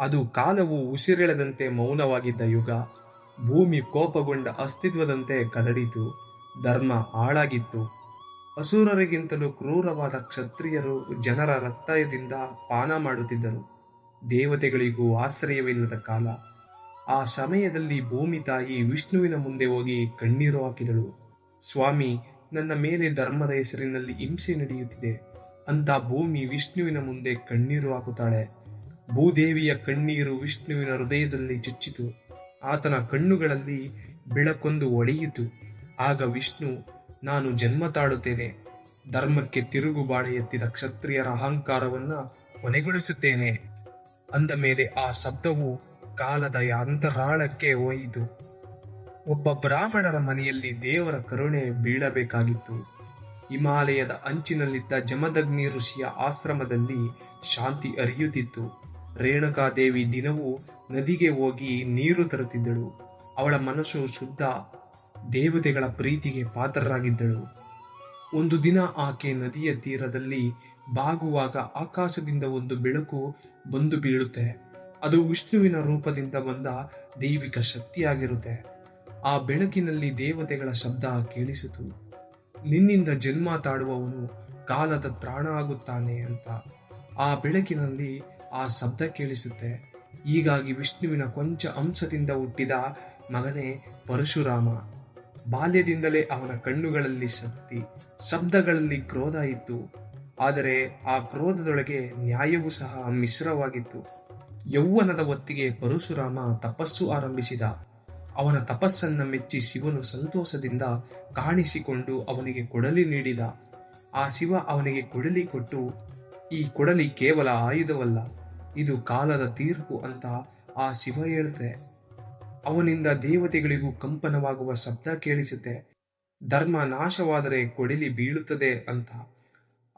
ಅದು ಕಾಲವು ಉಸಿರೆಳೆದಂತೆ ಮೌನವಾಗಿದ್ದ ಯುಗ. ಭೂಮಿ ಕೋಪಗೊಂಡ ಅಸ್ತಿತ್ವದಂತೆ ಕದಡಿತು. ಧರ್ಮ ಹಾಳಾಗಿತ್ತು. ಅಸುರರಿಗಿಂತಲೂ ಕ್ರೂರವಾದ ಕ್ಷತ್ರಿಯರು ಜನರ ರಕ್ತದಿಂದ ಪಾನ ಮಾಡುತ್ತಿದ್ದರು. ದೇವತೆಗಳಿಗೂ ಆಶ್ರಯವಿಲ್ಲದ ಕಾಲ. ಆ ಸಮಯದಲ್ಲಿ ಭೂಮಿ ತಾಯಿ ವಿಷ್ಣುವಿನ ಮುಂದೆ ಹೋಗಿ ಕಣ್ಣೀರು ಹಾಕಿದಳು. ಸ್ವಾಮಿ, ನನ್ನ ಮೇಲೆ ಧರ್ಮದ ಹೆಸರಿನಲ್ಲಿ ಹಿಂಸೆ ನಡೆಯುತ್ತಿದೆ. ಅಂತ ಭೂಮಿ ವಿಷ್ಣುವಿನ ಮುಂದೆ ಕಣ್ಣೀರು ಹಾಕುತ್ತಾಳೆ. ಭೂದೇವಿಯ ಕಣ್ಣೀರು ವಿಷ್ಣುವಿನ ಹೃದಯದಲ್ಲಿ ಚುಚ್ಚಿತು. ಆತನ ಕಣ್ಣುಗಳಲ್ಲಿ ಬೆಳಕೊಂದು ಒಡೆಯಿತು. ಆಗ ವಿಷ್ಣು, ನಾನು ಜನ್ಮ ತಾಡುತ್ತೇನೆ ಧರ್ಮಕ್ಕೆ ತಿರುಗುಬಾಳೆ ಎತ್ತಿದ ಕ್ಷತ್ರಿಯರ ಅಹಂಕಾರವನ್ನ ಕೊನೆಗೊಳಿಸುತ್ತೇನೆ. ಅಂದ ಮೇಲೆ ಆ ಶಬ್ದವು ಕಾಲದ ಅಂತರಾಳಕ್ಕೆ ಹೋಯಿತು ಒಬ್ಬ ಬ್ರಾಹ್ಮಣರ ಮನೆಯಲ್ಲಿ ದೇವರ ಕರುಣೆ ಬೀಳಬೇಕಾಗಿತ್ತು. ಹಿಮಾಲಯದ ಅಂಚಿನಲ್ಲಿದ್ದ ಜಮದಗ್ನಿ ಋಷಿಯ ಆಶ್ರಮದಲ್ಲಿ ಶಾಂತಿ ಹರಿಯುತ್ತಿತ್ತು ರೇಣುಕಾದೇವಿ ದಿನವೂ ನದಿಗೆ ಹೋಗಿ ನೀರು ತರುತ್ತಿದ್ದಳು. ಅವಳ ಮನಸ್ಸು ಶುದ್ಧ, ದೇವತೆಗಳ ಪ್ರೀತಿಗೆ ಪಾತ್ರರಾಗಿದ್ದಳು. ಒಂದು ದಿನ ಆಕೆ ನದಿಯ ತೀರದಲ್ಲಿ ಬಾಗುವಾಗ ಆಕಾಶದಿಂದ ಒಂದು ಬೆಳಕು ಬಂದು ಬೀಳುತ್ತೆ. ಅದು ವಿಷ್ಣುವಿನ ರೂಪದಿಂದ ಬಂದ ದೈವಿಕ ಶಕ್ತಿಯಾಗಿರುತ್ತೆ. ಆ ಬೆಳಕಿನಲ್ಲಿ ದೇವತೆಗಳ ಶಬ್ದ ಕೇಳಿಸಿತು. ನಿನ್ನಿಂದ ಜನ್ಮ ತಾಡುವವನು ಕಾಲದ ತ್ರಾಣ ಆಗುತ್ತಾನೆ ಅಂತ. ಆ ಬೆಳಕಿನಲ್ಲಿ ಆ ಶಬ್ದ ಕೇಳಿಸುತ್ತೆ. ಹೀಗಾಗಿ ವಿಷ್ಣುವಿನ ಕೊಂಚ ಅಂಶದಿಂದ ಹುಟ್ಟಿದ ಮಗನೇ ಪರಶುರಾಮ. ಬಾಲ್ಯದಿಂದಲೇ ಅವನ ಕಣ್ಣುಗಳಲ್ಲಿ ಶಕ್ತಿ, ಶಬ್ದಗಳಲ್ಲಿ ಕ್ರೋಧ ಇತ್ತು. ಆದರೆ ಆ ಕ್ರೋಧದೊಳಗೆ ನ್ಯಾಯವೂ ಸಹ ಮಿಶ್ರವಾಗಿತ್ತು. ಯೌವನದ ಹೊತ್ತಿಗೆ ಪರಶುರಾಮ ತಪಸ್ಸು ಆರಂಭಿಸಿದ. ಅವನ ತಪಸ್ಸನ್ನ ಮೆಚ್ಚಿ ಶಿವನು ಸಂತೋಷದಿಂದ ಕಾಣಿಸಿಕೊಂಡು ಅವನಿಗೆ ಕೊಡಲಿ ನೀಡಿದ. ಆ ಶಿವ ಅವನಿಗೆ ಕೊಡಲಿ ಕೊಟ್ಟು, ಈ ಕೊಡಲಿ ಕೇವಲ ಆಯುಧವಲ್ಲ. ಇದು ಕಾಲದ ತೀರ್ಪು ಅಂತ ಆ ಶಿವ ಹೇಳ್ತೆ. ಅವನಿಂದ ದೇವತೆಗಳಿಗೂ ಕಂಪನವಾಗುವ ಶಬ್ದ ಕೇಳಿಸುತ್ತೆ. ಧರ್ಮ ನಾಶವಾದರೆ ಕೊಡಲಿ ಬೀಳುತ್ತದೆ ಅಂತ.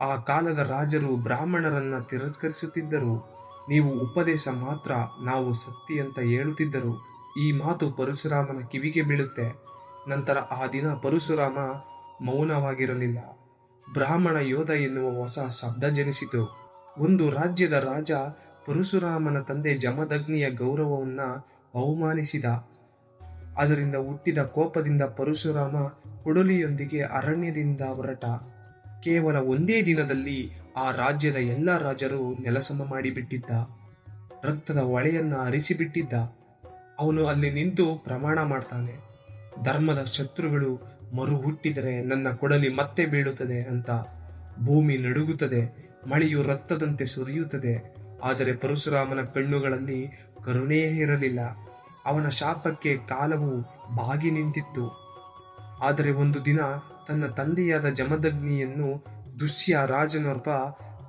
ಆ ಕಾಲದ ರಾಜರು ಬ್ರಾಹ್ಮಣರನ್ನ ತಿರಸ್ಕರಿಸುತ್ತಿದ್ದರು. ನೀವು ಉಪದೇಶ ಮಾತ್ರ, ನಾವು ಸತ್ತಿ ಅಂತ ಹೇಳುತ್ತಿದ್ದರು. ಈ ಮಾತು ಪರಶುರಾಮನ ಕಿವಿಗೆ ಬೀಳುತ್ತೆ. ನಂತರ ಆ ದಿನ ಪರಶುರಾಮ ಮೌನವಾಗಿರಲಿಲ್ಲ. ಬ್ರಾಹ್ಮಣ ಯೋಧ ಎನ್ನುವ ಹೊಸ ಶಬ್ದ ಜನಿಸಿತು. ಒಂದು ರಾಜ್ಯದ ರಾಜ ಪರಶುರಾಮನ ತಂದೆ ಜಮದಗ್ನಿಯ ಗೌರವವನ್ನ ಅವಮಾನಿಸಿದ ಅದರಿಂದ ಹುಟ್ಟಿದ ಕೋಪದಿಂದ ಪರಶುರಾಮ ಕೊಡಲಿಯೊಂದಿಗೆ ಅರಣ್ಯದಿಂದ ಹೊರಟ. ಕೇವಲ ಒಂದೇ ದಿನದಲ್ಲಿ ಆ ರಾಜ್ಯದ ಎಲ್ಲ ರಾಜರು ನೆಲಸಮ ಮಾಡಿಬಿಟ್ಟಿದ್ದ. ರಕ್ತದ ಹೊಳೆಯನ್ನ ಅರಿಸಿಬಿಟ್ಟಿದ್ದ ಅವನು ಅಲ್ಲಿ ನಿಂತು ಪ್ರಮಾಣ ಮಾಡ್ತಾನೆ. ಧರ್ಮದ ಶತ್ರುಗಳು ಮರು ಹುಟ್ಟಿದರೆ ನನ್ನ ಕೊಡಲಿ ಮತ್ತೆ ಬೀಳುತ್ತದೆ ಅಂತ ಭೂಮಿ ನಡುಗುತ್ತದೆ. ಮಳೆಯು ರಕ್ತದಂತೆ ಸುರಿಯುತ್ತದೆ. ಆದರೆ ಪರಶುರಾಮನ ಕಣ್ಣುಗಳಲ್ಲಿ ಕರುಣೆಯೇ ಇರಲಿಲ್ಲ. ಅವನ ಶಾಪಕ್ಕೆ ಕಾಲವು ಬಾಗಿ ನಿಂತಿತ್ತು. ಆದರೆ ಒಂದು ದಿನ ತನ್ನ ತಂದೆಯಾದ ಜಮದಗ್ನಿಯನ್ನು ದುಶ್ಯ ರಾಜನೊರ್ಪ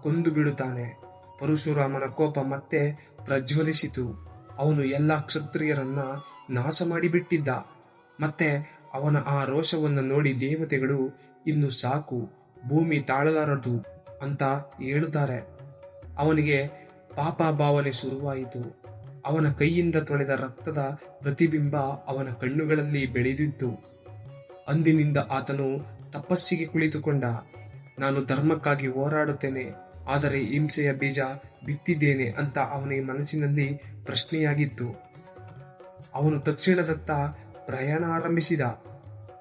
ಕೊಂದು ಬಿಡುತ್ತಾನೆ. ಪರಶುರಾಮನ ಕೋಪ ಮತ್ತೆ ಪ್ರಜ್ವಲಿಸಿತು. ಅವನು ಎಲ್ಲ ಕ್ಷತ್ರಿಯರನ್ನ ನಾಶ ಮಾಡಿಬಿಟ್ಟಿದ್ದ. ಮತ್ತೆ ಅವನ ಆ ರೋಷವನ್ನು ನೋಡಿ ದೇವತೆಗಳು, ಇನ್ನು ಸಾಕು, ಭೂಮಿ ತಾಳಲಾರದು ಅಂತ ಹೇಳುತ್ತಾರೆ. ಅವನಿಗೆ ಪಾಪ ಭಾವನೆ ಶುರುವಾಯಿತು. ಅವನ ಕೈಯಿಂದ ತೊಳೆದ ರಕ್ತದ ಪ್ರತಿಬಿಂಬ ಅವನ ಕಣ್ಣುಗಳಲ್ಲಿ ಬೆಳೆದಿತ್ತು. ಅಂದಿನಿಂದ ಆತನು ತಪಸ್ಸಿಗೆ ಕುಳಿತುಕೊಂಡ. ನಾನು ಧರ್ಮಕ್ಕಾಗಿ ಹೋರಾಡುತ್ತೇನೆ, ಆದರೆ ಹಿಂಸೆಯ ಬೀಜ ಬಿತ್ತಿದ್ದೇನೆ ಅಂತ ಅವನ ಮನಸ್ಸಿನಲ್ಲಿ ಪ್ರಶ್ನೆಯಾಗಿತ್ತು. ಅವನು ತಕ್ಷಣದತ್ತ ಪ್ರಯಾಣ ಆರಂಭಿಸಿದ.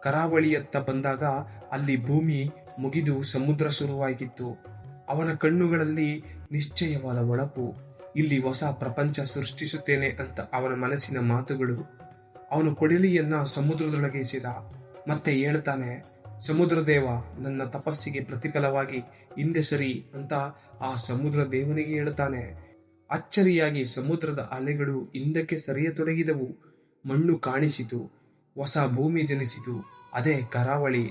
ಕರಾವಳಿಯತ್ತ ಬಂದಾಗ ಅಲ್ಲಿ ಭೂಮಿ ಮುಗಿದು ಸಮುದ್ರ ಶುರುವಾಗಿತ್ತು. ಅವನ ಕಣ್ಣುಗಳಲ್ಲಿ ನಿಶ್ಚಯವಾದ ಒಳಪು. ಇಲ್ಲಿ ಹೊಸ ಪ್ರಪಂಚ ಸೃಷ್ಟಿಸುತ್ತೇನೆ ಅಂತ ಅವನ ಮನಸ್ಸಿನ ಮಾತುಗಳು. ಅವನು ಕೊಡಲಿಯನ್ನ ಸಮುದ್ರದೊಳಗೆ ಎಸೆದ. ಮತ್ತೆ ಹೇಳ್ತಾನೆ ಸಮುದ್ರ ದೇವ ನನ್ನ ತಪಸ್ಸಿಗೆ ಪ್ರತಿಫಲವಾಗಿ ಹಿಂದೆ ಸರಿ ಅಂತ ಆ ಸಮುದ್ರ ದೇವನಿಗೆ ಹೇಳ್ತಾನೆ. ಅಚ್ಚರಿಯಾಗಿ ಸಮುದ್ರದ ಅಲೆಗಳು ಹಿಂದಕ್ಕೆ ಸರಿಯತೊಡಗಿದವು. ಮಣ್ಣು ಕಾಣಿಸಿತು, ಹೊಸ ಭೂಮಿ ಜನಿಸಿತು, ಅದೇ ಕರಾವಳಿ.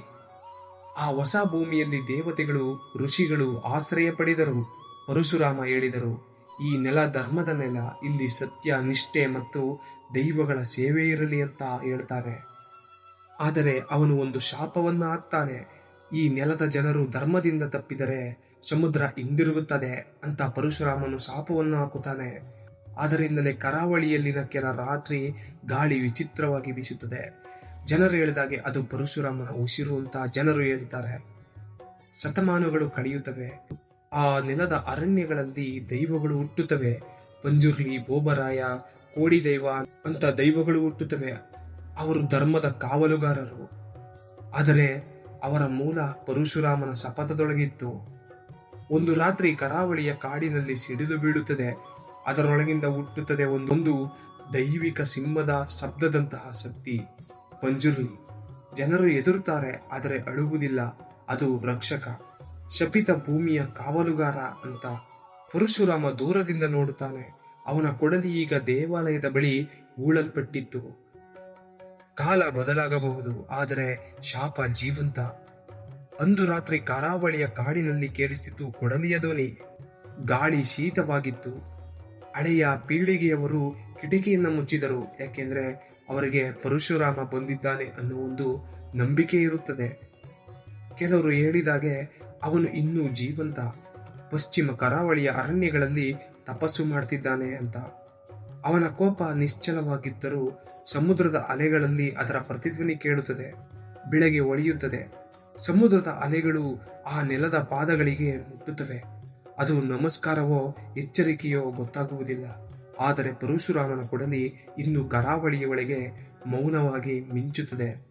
ಆ ಹೊಸ ಭೂಮಿಯಲ್ಲಿ ದೇವತೆಗಳು, ಋಷಿಗಳು ಆಶ್ರಯ ಪಡೆದರು. ಪರಶುರಾಮ ಹೇಳಿದರು, ಈ ನೆಲ ಧರ್ಮದ ನೆಲ, ಇಲ್ಲಿ ಸತ್ಯ, ನಿಷ್ಠೆ ಮತ್ತು ದೈವಗಳ ಸೇವೆ ಇರಲಿ ಅಂತ ಹೇಳ್ತಾರೆ. ಆದರೆ ಅವನು ಒಂದು ಶಾಪವನ್ನು ಹಾಕ್ತಾನೆ ಈ ನೆಲದ ಜನರು ಧರ್ಮದಿಂದ ತಪ್ಪಿದರೆ ಸಮುದ್ರ ಹಿಂದಿರುಗುತ್ತದೆ ಅಂತ ಪರಶುರಾಮನು ಶಾಪವನ್ನು ಹಾಕುತ್ತಾನೆ ಆದ್ದರಿಂದಲೇ ಕರಾವಳಿಯಲ್ಲಿನ ಕೆಲ ರಾತ್ರಿ ಗಾಳಿ ವಿಚಿತ್ರವಾಗಿ ಬೀಸುತ್ತದೆ. ಜನರು ಹೇಳಿದಾಗೆ ಅದು ಪರಶುರಾಮನ ಉಸಿರು ಅಂತ ಜನರು ಹೇಳ್ತಾರೆ ಶತಮಾನಗಳು ಕಳೆಯುತ್ತವೆ. ಆ ನೆಲದ ಅರಣ್ಯಗಳಲ್ಲಿ ದೈವಗಳು ಹುಟ್ಟುತ್ತವೆ. ಪಂಜುರ್ಲಿ ಬೋಬರಾಯ ಕೋಡಿ ದೈವ ಅಂತ ದೈವಗಳು ಹುಟ್ಟುತ್ತವೆ. ಅವರು ಧರ್ಮದ ಕಾವಲುಗಾರರು. ಆದರೆ ಅವರ ಮೂಲ ಪರಶುರಾಮನ ಶಪಥದೊಳಗಿತ್ತು. ಒಂದು ರಾತ್ರಿ ಕರಾವಳಿಯ ಕಾಡಿನಲ್ಲಿ ಸಿಡಿದು ಬೀಳುತ್ತದೆ. ಅದರೊಳಗಿಂದ ಹುಟ್ಟುತ್ತದೆ ಒಂದೊಂದು ದೈವಿಕ ಸಿಂಹದ ಶಬ್ದದಂತಹ ಶಕ್ತಿ. ಪಂಜುರ್ಲಿ ಜನರು ಎದುರುತ್ತಾರೆ, ಆದರೆ ಅಳುವುದಿಲ್ಲ. ಅದು ರಕ್ಷಕ. ಶಪಿತ ಭೂಮಿಯ ಕಾವಲುಗಾರ ಅಂತ ಪರಶುರಾಮ ದೂರದಿಂದ ನೋಡುತ್ತಾನೆ. ಅವನ ಕೊಡಲಿ ಈಗ ದೇವಾಲಯದ ಬಳಿ ಹೂಳಲ್ಪಟ್ಟಿತ್ತು. ಕಾಲ ಬದಲಾಗಬಹುದು, ಆದರೆ ಶಾಪ ಜೀವಂತ. ಅಂದು ರಾತ್ರಿ ಕರಾವಳಿಯ ಕಾಡಿನಲ್ಲಿ ಕೇಳಿಸ್ತಿತ್ತು ಕೊಡಲಿಯ ಧ್ವನಿ. ಗಾಳಿ ಶೀತವಾಗಿತ್ತು. ಹಳೆಯ ಪೀಳಿಗೆಯವರು ಕಿಟಕಿಯನ್ನು ಮುಚ್ಚಿದರು, ಯಾಕೆಂದ್ರೆ ಅವರಿಗೆ ಪರಶುರಾಮ ಬಂದಿದ್ದಾನೆ ಅನ್ನೋ ಒಂದು ನಂಬಿಕೆ ಇರುತ್ತದೆ. ಕೆಲವರು ಹೇಳಿದಾಗೆ ಅವನು ಇನ್ನೂ ಜೀವಂತ. ಪಶ್ಚಿಮ ಕರಾವಳಿಯ ಅರಣ್ಯಗಳಲ್ಲಿ ತಪಸ್ಸು ಮಾಡ್ತಿದ್ದಾನೆ ಅಂತ. ಅವನ ಕೋಪ ನಿಶ್ಚಲವಾಗಿದ್ದರೂ ಸಮುದ್ರದ ಅಲೆಗಳಲ್ಲಿ ಅದರ ಪ್ರತಿಧ್ವನಿ ಕೇಳುತ್ತದೆ ಬೆಳಗ್ಗೆ ಒಳಿಯುತ್ತದೆ. ಸಮುದ್ರದ ಅಲೆಗಳು ಆ ನೆಲದ ಪಾದಗಳಿಗೆ ಮುಟ್ಟುತ್ತವೆ ಅದು ನಮಸ್ಕಾರವೋ ಎಚ್ಚರಿಕೆಯೋ ಗೊತ್ತಾಗುವುದಿಲ್ಲ. ಆದರೆ ಪರಶುರಾಮನ ಕೊಡಲಿ ಇನ್ನು ಕರಾವಳಿಯ ಒಳಗೆ ಮೌನವಾಗಿ ಮಿಂಚುತ್ತದೆ.